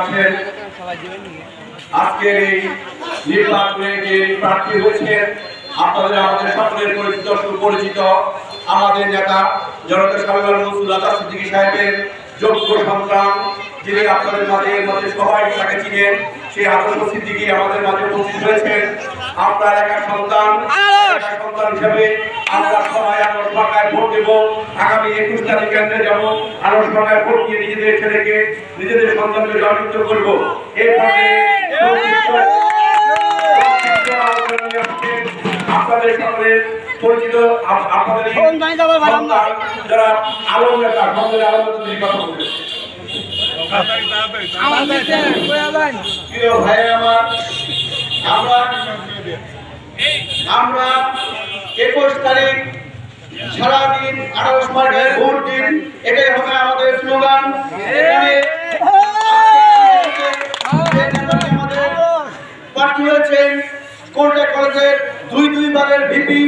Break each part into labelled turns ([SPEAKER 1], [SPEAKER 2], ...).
[SPEAKER 1] আছেন প্রার্থী হয়েছেন, আপনাদের আমাদের সকলের পরিচিত, সুপরিচিত আমাদের নেতা জনতা মনসুর আজাদ সিদ্দিকী সাহেবের যোগ্য সন্তান, যিনি আপনাদের মাঝে মধ্যে সবাই তাকে সেই আদর্শ সিদ্দিকী আমাদের মাঝে উপস্থিত হয়েছেন। আপনার একা সন্তান সন্তান হিসেবে আমরা সবাই আলোর সরকার ভোট দেব। আগামী একুশ তারিখ কেন্দ্রে যাব আলোর সরকার ভোট দিয়ে নিজেদের ছেলেকে নিজেদের সন্তানকে জয়যুক্ত করব। এরপরে আপনাদের সকলের পরিচিত আপ- আপনাদের যারা আলম নেতা সন্তানের আলম নেতা কথা বলবেন প্রিয় ভাই আমার আমরা একুশ তারিখ সারাদিন আঠারোশ মার্চের ভোট দিন, এটাই হবে আমাদের স্লোগান। দুই দুইবারের ভিপি,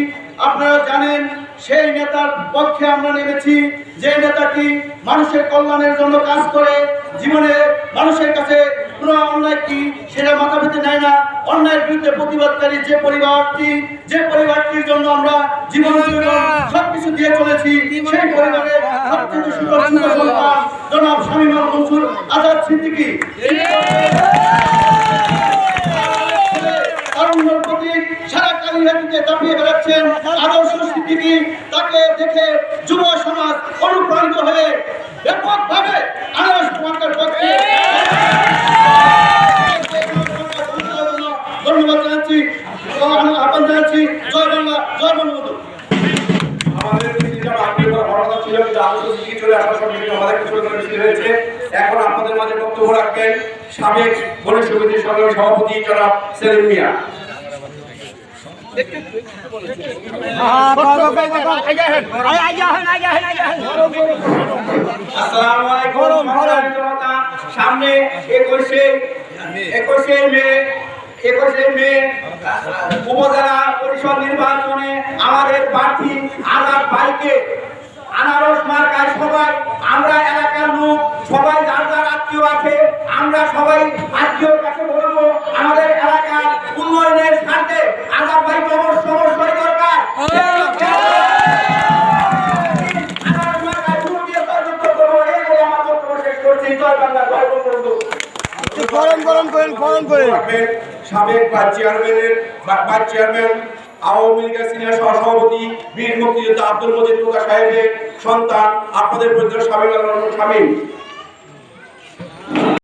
[SPEAKER 1] আপনারা জানেন, সেই নেতার পক্ষে আমরা নেমেছি, যে নেতাটি মানুষের কল্যাণের জন্য কাজ করে বিরুদ্ধে প্রতিবাদকারী যে পরিবারটি, যে পরিবারটির জন্য আমরা জীবন সবকিছু দিয়ে চলেছি, সেই পরিবারের সবচেয়ে সুরক্ষিত সন্তান জনাব শামীমা মনসুর আজাদ সিদ্দিকী। আদর্শ সিদ্দিকী। তাকে দেখে যুব সমাজ অনুপ্রাণিত আমাদের ছিল, কিন্তু হয়েছে এখন আপনাদের মাঝে বক্তব্য রাখবেন সাবেক গণেশ সমিতির সংগ্রামী সভাপতি জনাব সেলিম। সামনে একুশে একুশে মে একুশে মে উপজেলা পরিষদ নির্বাচনে আমাদের প্রার্থী আজাদ ভাইকে আনারস মার্কায় সবাই আমরা এলাকার লোক সবাই যার যার আত্মীয় আছে আমরা সবাই আত্মীয়র কাছে বলব আমাদের এলাকার উন্নয়নের স্বার্থে আজাদ ভাইকে অবশ্য অবশ্যই দরকার।
[SPEAKER 2] গরম গরম করেন গরম করেন।
[SPEAKER 1] সাবেক ভাইস চেয়ারম্যানের বা- চেয়ারম্যান আওয়ামী লীগের সিনিয়র সহসভাপতি বীর মুক্তিযোদ্ধা আব্দুল মজিদ সাহেবের সন্তান আপনাদের সাবেক স্বামী। শামীম